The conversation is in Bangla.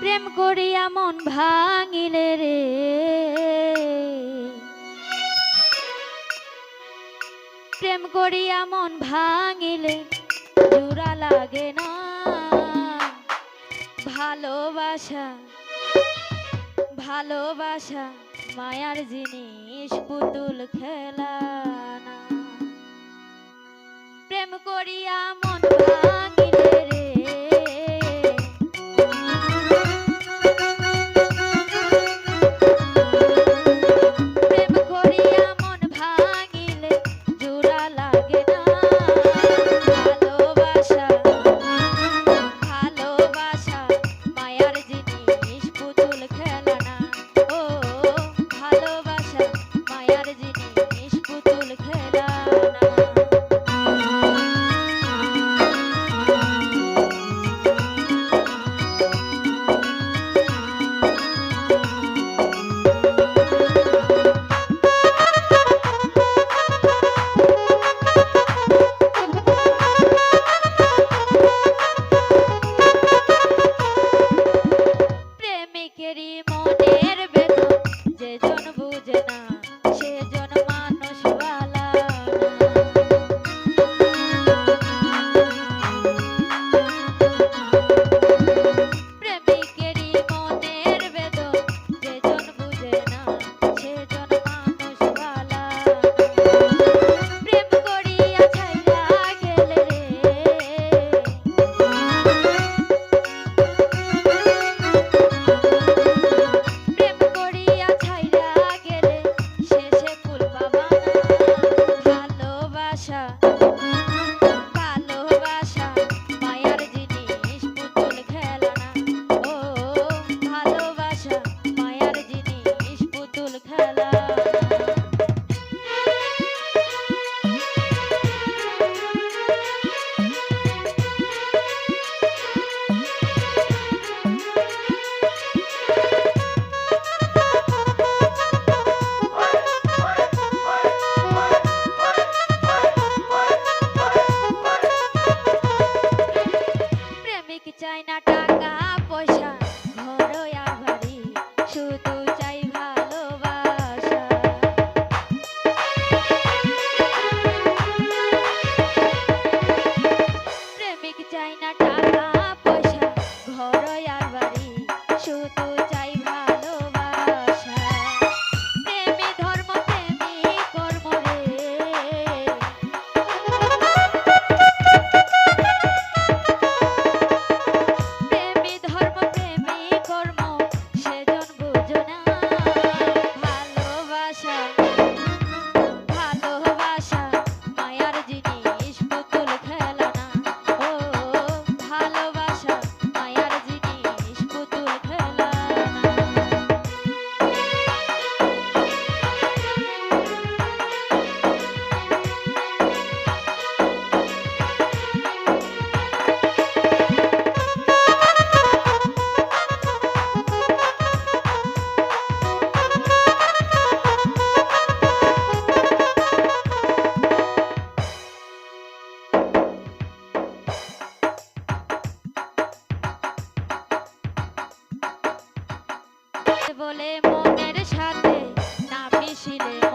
প্রেম করিয়া মন ভাঙিলে রে। প্রেম করিয়া মন ভাঙিলে জোড়া লাগে না। ভালোবাসা ভালোবাসা মায়ার জিনিস পুতুল খেলা প্রেম করিয়া মন ভাঙ মনের বেদন যে জন বুঝে না বলে মনের সাথে না মিশিলে।